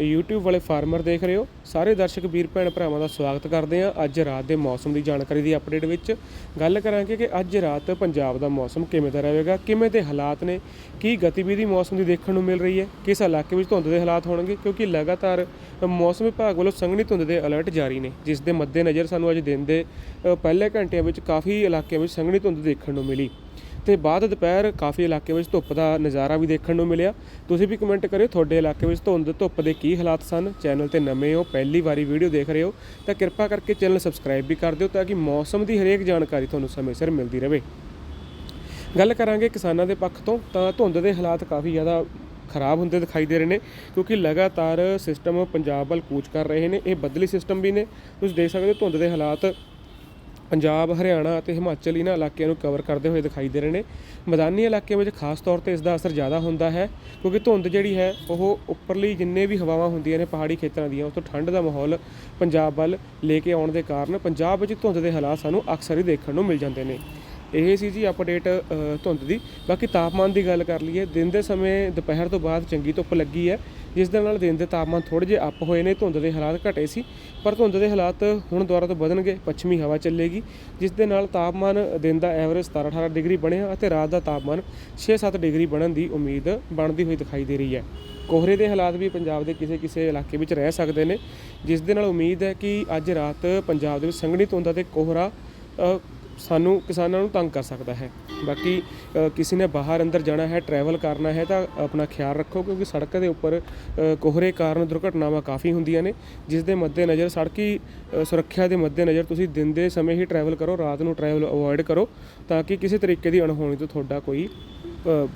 YouTube ਵਾਲੇ farmer ਦੇਖ ਰਹੇ ਹੋ। ਸਾਰੇ ਦਰਸ਼ਕ ਵੀਰ ਭੈਣ ਭਰਾਵਾਂ ਦਾ ਸਵਾਗਤ ਕਰਦੇ ਹਾਂ ਅੱਜ ਰਾਤ ਦੇ ਮੌਸਮ ਦੀ ਜਾਣਕਾਰੀ ਦੀ ਅਪਡੇਟ ਵਿੱਚ। ਗੱਲ ਕਰਾਂਗੇ ਕਿ ਅੱਜ ਰਾਤ ਪੰਜਾਬ ਦਾ ਮੌਸਮ ਕਿਵੇਂ ਦਾ ਰਹੇਗਾ, ਕਿਵੇਂ ਦੇ ਹਾਲਾਤ ਨੇ, ਕੀ ਗਤੀਵਿਧੀ ਮੌਸਮ ਦੀ ਦੇਖਣ ਨੂੰ ਮਿਲ ਰਹੀ ਹੈ, ਕਿਸ ਇਲਾਕੇ ਵਿੱਚ ਧੁੰਦ ਦੇ ਹਾਲਾਤ ਹੋਣਗੇ, ਕਿਉਂਕਿ ਲਗਾਤਾਰ ਮੌਸਮ ਵਿਭਾਗ ਵੱਲੋਂ ਸੰਘਣੀ ਧੁੰਦ ਦੇ ਅਲਰਟ ਜਾਰੀ ਨੇ, ਜਿਸ ਦੇ ਮੱਦੇਨਜ਼ਰ ਸਾਨੂੰ ਅੱਜ ਦਿਨ ਦੇ ਪਹਿਲੇ ਘੰਟਿਆਂ ਵਿੱਚ ਕਾਫੀ ਇਲਾਕਿਆਂ ਵਿੱਚ ਸੰਘਣੀ ਧੁੰਦ ਦੇਖਣ ਨੂੰ ਮਿਲੀ। ਤੇ ਬਾਅਦ ਦੁਪਹਿਰ ਕਾਫੀ ਇਲਾਕੇ ਵਿੱਚ ਧੁੱਪ ਦਾ ਨਜ਼ਾਰਾ ਵੀ ਦੇਖਣ ਨੂੰ ਮਿਲਿਆ। ਤੁਸੀਂ ਵੀ ਕਮੈਂਟ ਕਰਿਓ, ਤੁਹਾਡੇ ਇਲਾਕੇ ਵਿੱਚ ਧੁੰਦ, ਧੁੱਪ ਦੇ ਕੀ ਹਾਲਾਤ ਸਨ? ਚੈਨਲ ਤੇ ਨਵੇਂ ਹੋ, ਪਹਿਲੀ ਵਾਰੀ ਵੀਡੀਓ ਦੇਖ ਰਹੇ ਹੋ, ਤਾਂ ਕਿਰਪਾ ਕਰਕੇ ਚੈਨਲ ਸਬਸਕ੍ਰਾਈਬ ਵੀ ਕਰ ਦਿਓ ਤਾਂ ਕਿ ਮੌਸਮ ਦੀ ਹਰੇਕ ਜਾਣਕਾਰੀ ਤੁਹਾਨੂੰ ਸਮੇਂ ਸਿਰ ਮਿਲਦੀ ਰਹੇ। ਗੱਲ ਕਰਾਂਗੇ ਕਿਸਾਨਾਂ ਦੇ ਪੱਖ ਤੋਂ, ਤਾਂ ਧੁੰਦ ਦੇ ਹਾਲਾਤ ਕਾਫੀ ਜ਼ਿਆਦਾ ਖਰਾਬ ਹੁੰਦੇ ਦਿਖਾਈ ਦੇ ਰਹੇ ਨੇ, ਕਿਉਂਕਿ ਲਗਾਤਾਰ ਸਿਸਟਮ ਪੰਜਾਬ ਵੱਲ ਕੂਚ ਕਰ ਰਹੇ ਨੇ, ਇਹ ਬਦਲੀ ਸਿਸਟਮ ਵੀ ਨੇ। ਤੁਸੀਂ ਦੇਖ ਸਕਦੇ ਹੋ ਧੁੰਦ ਦੇ ਹਾਲਾਤ ਪੰਜਾਬ, ਹਰਿਆਣਾ ਅਤੇ ਹਿਮਾਚਲ ਇਹਨਾਂ ਇਲਾਕਿਆਂ ਨੂੰ ਕਵਰ ਕਰਦੇ ਹੋਏ ਦਿਖਾਈ ਦੇ ਰਹੇ ਨੇ। ਮੈਦਾਨੀ ਇਲਾਕਿਆਂ ਵਿੱਚ ਖਾਸ ਤੌਰ ਤੇ ਇਸ ਦਾ ਅਸਰ ਜ਼ਿਆਦਾ ਹੁੰਦਾ ਹੈ ਕਿਉਂਕਿ ਧੁੰਦ ਜਿਹੜੀ ਹੈ, ਉਹ ਉੱਪਰਲੀ ਜਿੰਨੇ ਵੀ ਹਵਾਵਾਂ ਹੁੰਦੀਆਂ ਨੇ ਪਹਾੜੀ ਖੇਤਰਾਂ ਦੀਆਂ ਉਸ ਤੋਂ ਠੰਡ ਦਾ ਮਾਹੌਲ ਪੰਜਾਬ ਵੱਲ ਲੈ ਕੇ ਆਉਣ ਦੇ ਕਾਰਨ ਪੰਜਾਬ ਵਿੱਚ ਧੁੰਦ ਦੇ ਹਾਲਾਤ ਸਾਨੂੰ ਅਕਸਰ ਹੀ ਦੇਖਣ ਨੂੰ ਮਿਲ ਜਾਂਦੇ ਨੇ। ਇਹ ਸੀ ਜੀ ਅਪਡੇਟ ਧੁੰਦ ਦੀ। ਬਾਕੀ ਤਾਪਮਾਨ ਦੀ ਗੱਲ ਕਰ ਲਈਏ, ਦਿਨ ਦੇ ਸਮੇਂ ਦੁਪਹਿਰ ਤੋਂ ਬਾਅਦ ਚੰਗੀ ਧੁੱਪ ਲੱਗੀ ਹੈ, ਜਿਸ ਦੇ ਨਾਲ ਦਿਨ ਦੇ ਤਾਪਮਾਨ ਥੋੜੇ ਜਿਹੇ ਅਪ ਹੋਏ ਨੇ, ਧੁੰਦ ਦੇ ਹਾਲਾਤ ਘਟੇ ਸੀ। ਪਰ ਧੁੰਦ ਦੇ ਹਾਲਾਤ ਹੁਣ ਦੁਬਾਰਾ ਤੋਂ ਵਧਣਗੇ, ਪੱਛਮੀ ਹਵਾ ਚੱਲੇਗੀ, ਜਿਸ ਦੇ ਨਾਲ ਤਾਪਮਾਨ ਦਿਨ ਦਾ ਐਵਰੇਜ 17-18 ਡਿਗਰੀ ਬਣਿਆ ਅਤੇ ਰਾਤ ਦਾ ਤਾਪਮਾਨ 6-7 ਡਿਗਰੀ ਬਣਨ ਦੀ ਉਮੀਦ ਬਣਦੀ ਹੋਈ ਦਿਖਾਈ ਦੇ ਰਹੀ ਹੈ। ਕੋਹਰੇ ਦੇ ਹਾਲਾਤ ਵੀ ਪੰਜਾਬ ਦੇ ਕਿਸੇ ਕਿਸੇ ਇਲਾਕੇ ਵਿੱਚ ਰਹਿ ਸਕਦੇ ਨੇ, ਜਿਸ ਦੇ ਨਾਲ ਉਮੀਦ ਹੈ ਕਿ ਅੱਜ ਰਾਤ ਪੰਜਾਬ ਦੇ ਵਿੱਚ ਸੰਘਣੀ ਧੁੰਦ ਅਤੇ ਕੋਹਰਾ ਸਾਨੂੰ ਕਿਸਾਨਾਂ ਨੂੰ ਤੰਗ ਕਰ ਸਕਦਾ ਹੈ। ਬਾਕੀ ਕਿਸੇ ਨੇ ਬਾਹਰ ਅੰਦਰ ਜਾਣਾ ਹੈ ਟਰੈਵਲ ਕਰਨਾ ਹੈ ਤਾਂ ਆਪਣਾ ਖਿਆਲ ਰੱਖੋ ਕਿਉਂਕਿ ਸੜਕ ਦੇ ਉੱਪਰ ਕੋਹਰੇ ਕਾਰਨ ਦੁਰਘਟਨਾਵਾਂ ਕਾਫੀ ਹੁੰਦੀਆਂ ਨੇ, ਜਿਸ ਦੇ ਮੱਦੇਨਜ਼ਰ ਸੜਕੀ ਸੁਰੱਖਿਆ ਦੇ ਮੱਦੇਨਜ਼ਰ ਤੁਸੀਂ ਦਿਨ ਦੇ ਸਮੇਂ ਹੀ ਟਰੈਵਲ ਕਰੋ, ਰਾਤ ਨੂੰ ਟਰੈਵਲ ਅਵੋਇਡ ਕਰੋ ਤਾਂ ਕਿ ਕਿਸੇ ਤਰੀਕੇ ਦੀ ਅਣਹੋਣੀ ਤੋਂ ਤੁਹਾਡਾ ਕੋਈ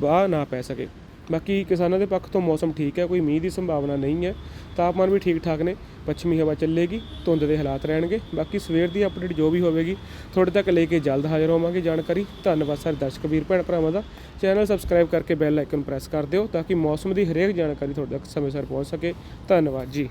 ਬਾਹ ਨਾ ਪੈ ਸਕੇ। ਬਾਕੀ ਕਿਸਾਨਾਂ ਦੇ ਪੱਖ ਤੋਂ ਮੌਸਮ ਠੀਕ ਹੈ, ਕੋਈ ਮੀਂਹ ਦੀ ਸੰਭਾਵਨਾ ਨਹੀਂ ਹੈ। ਤਾਪਮਾਨ ਵੀ ਠੀਕ ਠਾਕ ਨੇ, ਪੱਛਮੀ ਹਵਾ ਚੱਲੇਗੀ, ਧੁੰਦ ਦੇ ਹਾਲਾਤ ਰਹਿਣਗੇ। ਬਾਕੀ ਸਵੇਰ ਦੀ ਅਪਡੇਟ ਜੋ ਵੀ ਹੋਵੇਗੀ, ਤੁਹਾਡੇ ਤੱਕ ਲੈ ਕੇ ਜਲਦ ਹਾਜ਼ਰ ਹੋਵਾਂਗੇ। ਜਾਣਕਾਰੀ ਧੰਨਵਾਦ ਸਰ ਦਰਸ਼ਕ, ਵੀਰ, ਭੈਣ ਭਰਾਵਾਂ ਦਾ। ਚੈਨਲ ਸਬਸਕ੍ਰਾਈਬ ਕਰਕੇ ਬੈਲ ਆਈਕਨ ਪ੍ਰੈਸ ਕਰ ਦਿਓ ਤਾਂ ਕਿ ਮੌਸਮ ਦੀ ਹਰੇਕ ਜਾਣਕਾਰੀ ਤੁਹਾਡੇ ਤੱਕ ਸਮੇਂ ਸਿਰ ਪਹੁੰਚ ਸਕੇ। ਧੰਨਵਾਦ ਜੀ।